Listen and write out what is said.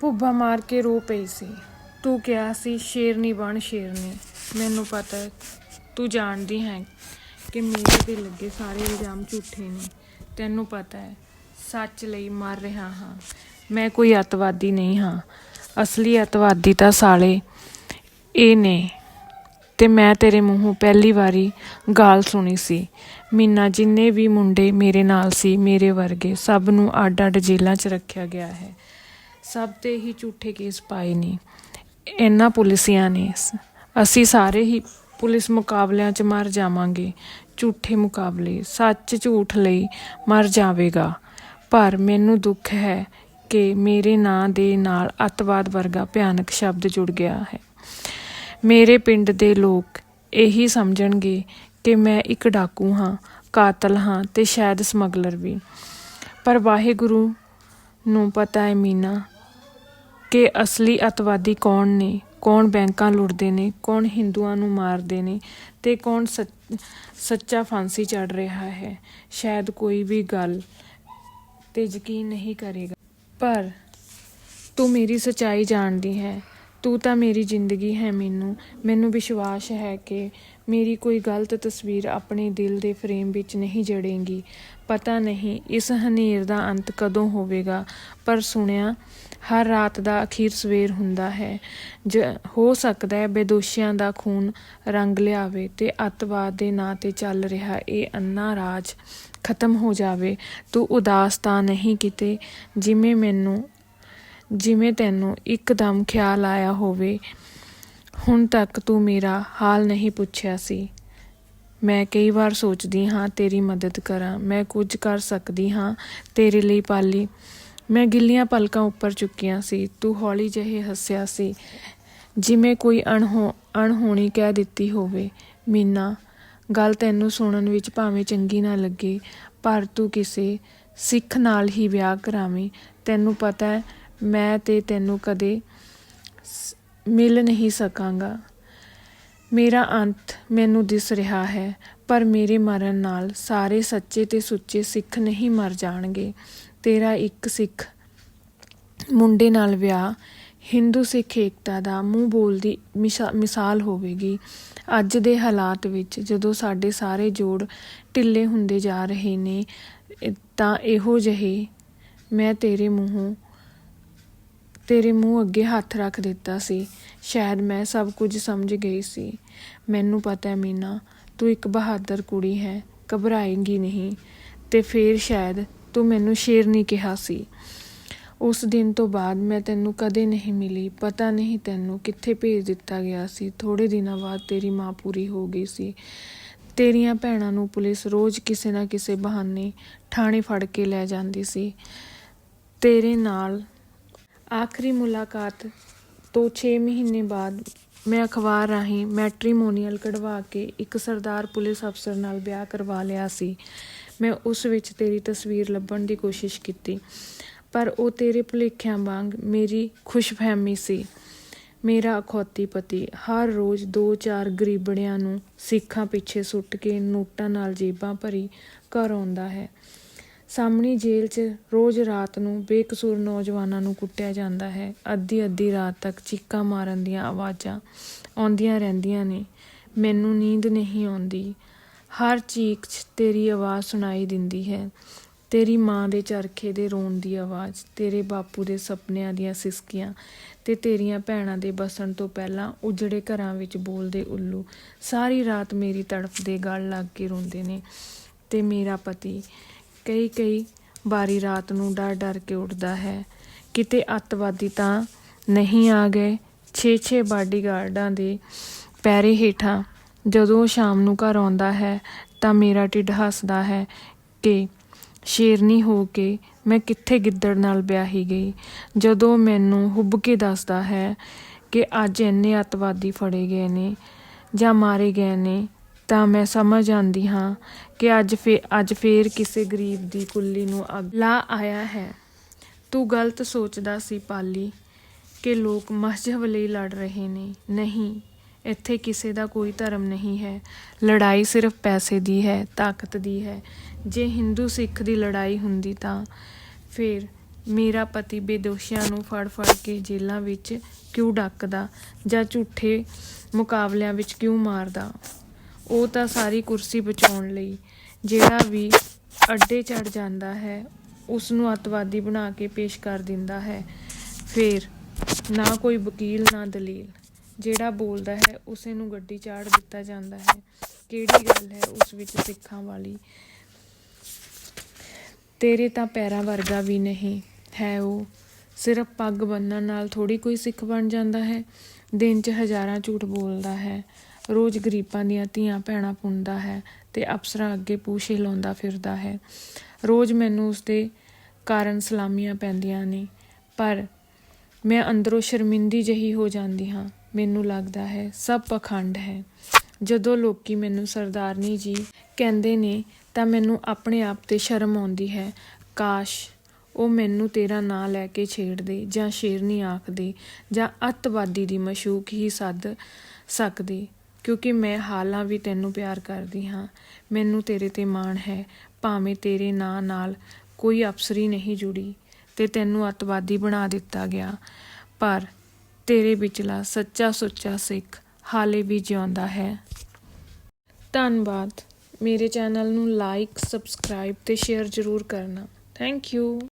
ਭੁੱਬਾ ਮਾਰ ਕੇ ਰੋ ਪਈ ਸੀ। ਤੂੰ ਕਿਹਾ ਸੀ, ਸ਼ੇਰਨੀ ਬਣ ਸ਼ੇਰਨੀ। ਮੈਨੂੰ ਪਤਾ ਹੈ, ਤੂੰ ਜਾਣਦੀ ਹੈ ਕਿ ਮੇਰੇ ਤੇ ਲੱਗੇ ਸਾਰੇ ਇਲਜ਼ਾਮ ਝੂਠੇ ਨੇ। ਤੈਨੂੰ ਪਤਾ ਹੈ, ਸੱਚ ਲਈ ਮਰ ਰਿਹਾ ਹਾਂ। ਮੈਂ ਕੋਈ ਅਤਵਾਦੀ ਨਹੀਂ ਹਾਂ। ਅਸਲੀ ਅਤਵਾਦੀ ਤਾਂ ਸਾਲੇ ਇਹ ਨੇ। ਤੇ ਮੈਂ ਤੇਰੇ ਮੂੰਹੋਂ ਪਹਿਲੀ ਵਾਰੀ ਗਾਲ ਸੁਣੀ ਸੀ। ਮੀਨਾ ਜਿੰਨੇ ਵੀ ਮੁੰਡੇ ਮੇਰੇ ਨਾਲ ਸੀ, ਮੇਰੇ ਵਰਗੇ ਸਭ ਨੂੰ ਅੱਡ-ਅੱਡ ਜੇਲ੍ਹਾਂ 'ਚ ਰੱਖਿਆ ਗਿਆ ਹੈ। ਸਭ ਤੇ ਹੀ ਝੂਠੇ ਕੇਸ ਪਾਏ ਨੇ। ਇਹਨਾਂ ਪੁਲਿਸੀਆਂ ਨੇ ਅਸੀਂ ਸਾਰੇ ਹੀ ਪੁਲਿਸ ਮੁਕਾਬਲਿਆਂ 'ਚ ਮਰ ਜਾਵਾਂਗੇ। ਝੂਠੇ ਮੁਕਾਬਲੇ। ਸੱਚ ਝੂਠ ਲਈ ਮਰ ਜਾਵੇਗਾ। ਪਰ ਮੈਨੂੰ ਦੁੱਖ ਹੈ ਕਿ ਮੇਰੇ ਨਾਂ ਦੇ ਨਾਲ ਅੱਤਵਾਦ ਵਰਗਾ ਭਿਆਨਕ ਸ਼ਬਦ ਜੁੜ ਗਿਆ ਹੈ। ਮੇਰੇ ਪਿੰਡ ਦੇ ਲੋਕ ਇਹੀ ਸਮਝਣਗੇ ਕਿ ਮੈਂ ਇੱਕ ਡਾਕੂ ਹਾਂ, ਕਾਤਲ ਹਾਂ ਤੇ ਸ਼ਾਇਦ ਸਮਗਲਰ ਵੀ। ਪਰ ਵਾਹਿਗੁਰੂ ਨੂੰ ਪਤਾ ਹੈ ਮੀਨਾ ਕਿ ਅਸਲੀ ਅਤਵਾਦੀ ਕੌਣ ਨੇ? ਕੌਣ ਬੈਂਕਾਂ ਲੁੱਟਦੇ ਨੇ? ਕੌਣ ਹਿੰਦੂਆਂ ਨੂੰ ਮਾਰਦੇ ਨੇ? ਤੇ ਕੌਣ ਸੱਚ- ਸੱਚਾ ਫਾਂਸੀ ਚੜ ਰਿਹਾ ਹੈ? ਸ਼ਾਇਦ ਕੋਈ ਵੀ ਗੱਲ ਤੇ ਯਕੀਨ ਨਹੀਂ ਕਰੇਗਾ। ਪਰ ਤੂੰ ਮੇਰੀ ਸੱਚਾਈ ਜਾਣਦੀ ਹੈ। ਤੂੰ ਤਾਂ ਮੇਰੀ ਜ਼ਿੰਦਗੀ ਹੈ ਮੈਨੂੰ। ਮੈਨੂੰ ਵਿਸ਼ਵਾਸ ਹੈ ਕਿ ਮੇਰੀ ਕੋਈ ਗਲਤ ਤਸਵੀਰ ਆਪਣੇ ਦਿਲ ਦੇ ਫਰੇਮ ਵਿੱਚ ਨਹੀਂ ਜੜੇਗੀ। ਪਤਾ ਨਹੀਂ ਇਸ ਹਨੇਰ ਦਾ ਅੰਤ ਕਦੋਂ ਹੋਵੇਗਾ, ਪਰ ਸੁਣਿਆ, ਹਰ ਰਾਤ ਦਾ ਅਖੀਰ ਸਵੇਰ ਹੁੰਦਾ ਹੈ। ਜ, ਹੋ ਸਕਦਾ ਹੈ ਬੇਦੋਸ਼ੀਆਂ ਦਾ ਖੂਨ ਰੰਗ ਲਿਆਵੇ ਤੇ ਅੱਤਵਾਦ ਦੇ ਨਾਂ ਤੇ ਚੱਲ ਰਿਹਾ ਇਹ ਅੰਨਾ ਰਾਜ ਖਤਮ ਹੋ ਜਾਵੇ। ਤੂੰ ਉਦਾਸ ਤਾਂ ਨਹੀਂ ਕਿਤੇ, ਜਿਵੇਂ ਮੈਨੂੰ ਜਿਵੇਂ ਤੈਨੂੰ ਇੱਕਦਮ ਖਿਆਲ ਆਇਆ ਹੋਵੇ, ਹੁਣ ਤੱਕ ਤੂੰ ਮੇਰਾ ਹਾਲ ਨਹੀਂ ਪੁੱਛਿਆ ਸੀ। ਮੈਂ ਕਈ ਵਾਰ ਸੋਚਦੀ ਹਾਂ, ਤੇਰੀ ਮਦਦ ਕਰਾਂ, ਮੈਂ ਕੁਝ ਕਰ ਸਕਦੀ ਹਾਂ ਤੇਰੇ ਲਈ ਪਾਲੀ। ਮੈਂ ਗਿੱਲੀਆਂ ਪਲਕਾਂ ਉੱਪਰ ਚੁੱਕੀਆਂ ਸੀ, ਤੂੰ ਹੌਲੀ ਜਿਹੇ ਹੱਸਿਆ ਸੀ, ਜਿਵੇਂ ਕੋਈ ਅਣਹੋ, ਅਣਹੋਣੀ ਕਹਿ ਦਿੱਤੀ ਹੋਵੇ। ਮੀਨਾ, ਗੱਲ ਤੈਨੂੰ ਸੁਣਨ ਵਿੱਚ ਭਾਵੇਂ ਚੰਗੀ ਨਾ ਲੱਗੇ, ਪਰ ਤੂੰ ਕਿਸੇ ਸਿੱਖ ਨਾਲ ਹੀ ਵਿਆਹ ਕਰਾਵੇਂ। ਤੈਨੂੰ ਪਤਾ ਹੈ ਮੈਂ ਤੇ ਤੈਨੂੰ ਕਦੇ ਸ- ਮਿਲ ਨਹੀਂ ਸਕਾਂਗਾ। ਮੇਰਾ ਅੰਤ ਮੈਨੂੰ ਦਿਸ ਰਿਹਾ ਹੈ, ਪਰ ਮੇਰੇ ਮਰਨ ਨਾਲ ਸਾਰੇ ਸੱਚੇ ਤੇ ਸੁੱਚੇ ਸਿੱਖ ਨਹੀਂ ਮਰ ਜਾਣਗੇ। ਤੇਰਾ ਇੱਕ ਸਿੱਖ ਮੁੰਡੇ ਨਾਲ ਵਿਆਹ, ਹਿੰਦੂ ਸਿੱਖ ਏਕਤਾ ਦਾ ਮੂੰਹ ਬੋਲਦੀ ਮਿਸਾ- ਮਿਸਾਲ ਹੋਵੇਗੀ। ਅੱਜ ਦੇ ਹਾਲਾਤ ਵਿੱਚ ਜਦੋਂ ਸਾਡੇ ਸਾਰੇ ਜੋੜ ਢਿੱਲੇ ਹੁੰਦੇ ਜਾ ਰਹੇ ਨੇ, ਤਾਂ ਇਹੋ ਜਿਹੇ ਮੈਂ ਤੇਰੇ ਮੂੰਹੋਂ ਤੇਰੇ ਮੂੰਹ ਅੱਗੇ ਹੱਥ ਰੱਖ ਦਿੱਤਾ ਸੀ। ਸ਼ਾਇਦ ਮੈਂ ਸਭ ਕੁਝ ਸਮਝ ਗਈ ਸੀ। ਮੈਨੂੰ ਪਤਾ ਹੈ ਮੀਨਾ, ਤੂੰ ਇੱਕ ਬਹਾਦਰ ਕੁੜੀ ਹੈ, ਘਬਰਾਏਂਗੀ ਨਹੀਂ। ਤੇ ਫੇਰ ਸ਼ਾਇਦ ਤੂੰ ਮੈਨੂੰ ਸ਼ੇਰਨੀ ਕਿਹਾ ਸੀ। ਉਸ ਦਿਨ ਤੋਂ ਬਾਅਦ ਮੈਂ ਤੈਨੂੰ ਕਦੇ ਨਹੀਂ ਮਿਲੀ। ਪਤਾ ਨਹੀਂ ਤੈਨੂੰ ਕਿੱਥੇ ਭੇਜ ਦਿੱਤਾ ਗਿਆ ਸੀ। ਥੋੜੇ ਦਿਨਾਂ ਬਾਅਦ ਤੇਰੀ ਮਾਂ ਪੂਰੀ ਹੋ ਗਈ ਸੀ। ਤੇਰੀਆਂ ਭੈਣਾਂ ਨੂੰ ਪੁਲਿਸ ਰੋਜ਼ ਕਿਸੇ ਨਾ ਕਿਸੇ ਬਹਾਨੇ ਥਾਣੇ ਫੜ ਕੇ ਲੈ ਜਾਂਦੀ ਸੀ। ਤੇਰੇ ਨਾਲ ਆਖਰੀ ਮੁਲਾਕਾਤ ਤੋਂ 6 ਮਹੀਨੇ ਬਾਅਦ ਮੈਂ ਅਖਬਾਰ ਰਾਹੀਂ ਮੈਟ੍ਰੀਮੋਨੀਅਲ ਕਢਵਾ ਕੇ ਇੱਕ ਸਰਦਾਰ ਪੁਲਿਸ ਅਫਸਰ ਨਾਲ ਵਿਆਹ ਕਰਵਾ ਲਿਆ ਸੀ। ਮੈਂ ਉਸ ਵਿੱਚ ਤੇਰੀ ਤਸਵੀਰ ਲੱਭਣ ਦੀ ਕੋਸ਼ਿਸ਼ ਕੀਤੀ, ਪਰ ਉਹ ਤੇਰੇ ਭੁਲੇਖਿਆਂ ਵਾਂਗ ਮੇਰੀ ਖੁਸ਼ਫਹਿਮੀ ਸੀ। ਮੇਰਾ ਅਖੌਤੀ ਪਤੀ ਹਰ ਰੋਜ਼ ਦੋ ਚਾਰ ਗਰੀਬੜਿਆਂ ਨੂੰ ਸਿੱਖਾਂ ਪਿੱਛੇ ਸੁੱਟ ਕੇ ਨੋਟਾਂ ਨਾਲ ਜੇਬਾਂ ਭਰੀ ਘਰ ਆਉਂਦਾ ਹੈ। ਸਾਹਮਣੀ ਜੇਲ੍ਹ 'ਚ ਰੋਜ਼ ਰਾਤ ਨੂੰ ਬੇਕਸੂਰ ਨੌਜਵਾਨਾਂ ਨੂੰ ਕੁੱਟਿਆ ਜਾਂਦਾ ਹੈ। ਅੱਧੀ ਅੱਧੀ ਰਾਤ ਤੱਕ ਚੀਕਾਂ ਮਾਰਨ ਦੀਆਂ ਆਵਾਜ਼ਾਂ ਆਉਂਦੀਆਂ ਰਹਿੰਦੀਆਂ ਨੇ। ਮੈਨੂੰ ਨੀਂਦ ਨਹੀਂ ਆਉਂਦੀ। ਹਰ ਚੀਕ 'ਚ ਤੇਰੀ ਆਵਾਜ਼ ਸੁਣਾਈ ਦਿੰਦੀ ਹੈ। ਤੇਰੀ ਮਾਂ ਦੇ ਚਰਖੇ ਦੇ ਰੋਣ ਦੀ ਆਵਾਜ਼, ਤੇਰੇ ਬਾਪੂ ਦੇ ਸੁਪਨਿਆਂ ਦੀਆਂ ਸਿਸਕੀਆਂ ਤੇ ਤੇਰੀਆਂ ਭੈਣਾਂ ਦੇ ਬਸਣ ਤੋਂ ਪਹਿਲਾਂ ਉਜੜੇ ਘਰਾਂ ਵਿੱਚ ਬੋਲਦੇ ਉੱਲੂ। ਸਾਰੀ ਰਾਤ ਮੇਰੀ ਤੜਫ ਦੇ ਗਲ ਲੱਗ ਕੇ ਰੋਂਦੇ ਨੇ ਤੇ ਮੇਰਾ ਪਤੀ ਕਈ ਕਈ ਵਾਰੀ ਰਾਤ ਨੂੰ ਡਰ ਡਰ ਕੇ ਉੱਠਦਾ ਹੈ। ਕਿਤੇ ਅੱਤਵਾਦੀ ਤਾਂ ਨਹੀਂ ਆ ਗਏ। ਛੇ ਛੇ ਬਾਡੀਗਾਰਡਾਂ ਦੇ ਪੈਰੇ ਹੇਠਾਂ ਜਦੋਂ ਸ਼ਾਮ ਨੂੰ ਘਰ ਆਉਂਦਾ ਹੈ ਤਾਂ ਮੇਰਾ ਢਿੱਡ ਹੱਸਦਾ ਹੈ ਕਿ ਸ਼ੇਰਨੀ ਹੋ ਕੇ ਮੈਂ ਕਿੱਥੇ ਗਿੱਦੜ ਨਾਲ ਵਿਆਹੀ ਗਈ। ਜਦੋਂ ਮੈਨੂੰ ਹੁੱਬ ਕੇ ਦੱਸਦਾ ਹੈ ਕਿ ਅੱਜ ਇੰਨੇ ਅੱਤਵਾਦੀ ਫੜੇ ਗਏ ਨੇ ਜਾਂ ਮਾਰੇ ਗਏ ਨੇ ਤਾਂ ਮੈਂ ਸਮਝ ਆਂਦੀ ਹਾਂ ਕਿ ਅੱਜ ਫੇ, ਅੱਜ ਫੇਰ ਕਿਸੇ ਗਰੀਬ ਦੀ ਕੁੱਲੀ ਨੂੰ ਅੱਗ ਲਾ ਆਇਆ ਹੈ। ਤੂੰ ਗਲਤ ਸੋਚਦਾ ਸੀ ਪਾਲੀ ਕਿ ਲੋਕ ਮਸਜਿਦ ਲਈ ਲੜ ਰਹੇ ਨੇ। ਨਹੀਂ, ਇੱਥੇ ਕਿਸੇ ਦਾ ਕੋਈ ਧਰਮ ਨਹੀਂ ਹੈ। ਲੜਾਈ ਸਿਰਫ ਪੈਸੇ ਦੀ ਹੈ, ਤਾਕਤ ਦੀ ਹੈ। ਜੇ ਹਿੰਦੂ ਸਿੱਖ ਦੀ ਲੜਾਈ ਹੁੰਦੀ ਤਾਂ ਫਿਰ ਮੇਰਾ ਪਤੀ ਬੇਦੋਸ਼ੀਆਂ ਨੂੰ ਫੜ ਫੜ ਕੇ ਜੇਲ੍ਹਾਂ ਵਿੱਚ ਕਿਉਂ ਡੱਕਦਾ ਜਾਂ ਝੂਠੇ ਮੁਕਾਬਲਿਆਂ ਵਿੱਚ ਕਿਉਂ ਮਾਰਦਾ? ਉਹ ਤਾਂ ਸਾਰੀ ਕੁਰਸੀ ਬਚਾਉਣ ਲਈ ਜਿਹੜਾ ਵੀ ਅੱਡੇ ਚੜ ਜਾਂਦਾ ਹੈ ਉਸ ਨੂੰ ਅੱਤਵਾਦੀ ਬਣਾ ਕੇ ਪੇਸ਼ ਕਰ ਦਿੰਦਾ ਹੈ। ਫਿਰ ਨਾ ਕੋਈ ਵਕੀਲ, ਨਾ ਦਲੀਲ। ਜਿਹੜਾ ਬੋਲਦਾ ਹੈ ਉਸੇ ਨੂੰ ਗੱਡੀ ਚਾੜ ਦਿੱਤਾ ਜਾਂਦਾ ਹੈ। ਕਿਹੜੀ ਗੱਲ ਹੈ ਉਸ ਵਿੱਚ ਸਿੱਖਾਂ ਵਾਲੀ? ਤੇਰੇ ਤਾਂ ਪੈਰਾਂ ਵਰਗਾ ਵੀ ਨਹੀਂ, ਹੈ ਉਹ। ਸਿਰਫ ਪੱਗ ਬੰਨਣ ਨਾਲ ਥੋੜੀ ਕੋਈ ਸਿੱਖ ਬਣ ਜਾਂਦਾ ਹੈ। ਦਿਨ 'ਚ ਹਜ਼ਾਰਾਂ ਝੂਠ ਬੋਲਦਾ ਹੈ। ਰੋਜ਼ ਗਰੀਬਾਂ ਦੀਆਂ ਧੀਆਂ ਭੈਣਾਂ ਪੁੰਦਾ ਹੈ ਤੇ ਅਫਸਰਾਂ ਅੱਗੇ ਪੂਛ ਹਿਲਾਉਂਦਾ ਫਿਰਦਾ ਹੈ। ਰੋਜ਼ ਮੈਨੂੰ ਉਸਦੇ ਕਾਰਨ ਸਲਾਮੀਆਂ ਪੈਂਦੀਆਂ ਨੇ, ਪਰ ਮੈਂ ਅੰਦਰੋਂ ਸ਼ਰਮਿੰਦੀ ਜਹੀ ਹੋ ਜਾਂਦੀ ਹਾਂ। ਮੈਨੂੰ ਲੱਗਦਾ ਹੈ ਸਭ ਪਖੰਡ ਹੈ। ਜਦੋਂ ਲੋਕੀ ਮੈਨੂੰ ਸਰਦਾਰਨੀ ਜੀ ਕਹਿੰਦੇ ਨੇ, ਤਾਂ ਮੈਨੂੰ ਆਪਣੇ ਆਪ ਤੇ ਸ਼ਰਮ ਆਉਂਦੀ ਹੈ। ਕਾਸ਼ ਉਹ ਮੈਨੂੰ ਤੇਰਾ ਨਾਂ ਲੈ ਕੇ ਛੇੜਦੇ ਜਾਂ ਸ਼ੇਰਨੀ ਆਖਦੇ ਜਾਂ ਅੱਤਵਾਦੀ ਦੀ ਮਸ਼ੂਕ ਹੀ ਸੱਦ ਸਕਦੇ। ਕਿਉਂਕਿ ਮੈਂ ਹਾਲਾਂ ਵੀ ਤੈਨੂੰ ਪਿਆਰ ਕਰਦੀ ਹਾਂ। ਮੈਨੂੰ ਤੇਰੇ ਤੇ ਮਾਣ ਹੈ। ਭਾਵੇਂ ਤੇਰੇ ਨਾਂ ਨਾਲ ਕੋਈ ਅਫਸਰੀ ਨਹੀਂ ਜੁੜੀ ਤੇ ਤੈਨੂੰ ਅੱਤਵਾਦੀ ਬਣਾ ਦਿੱਤਾ ਗਿਆ। ਪਰ ਤੇਰੇ ਵਿਚਲਾ ਸੱਚਾ ਸੁੱਚਾ ਸਿੱਖ ਹਾਲੇ ਵੀ ਜਿਉਂਦਾ ਹੈ। ਧੰਨਵਾਦ। ਮੇਰੇ ਚੈਨਲ ਨੂੰ ਲਾਈਕ ਸਬਸਕ੍ਰਾਈਬ ਤੇ ਸ਼ੇਅਰ ਜ਼ਰੂਰ ਕਰਨਾ। Thank you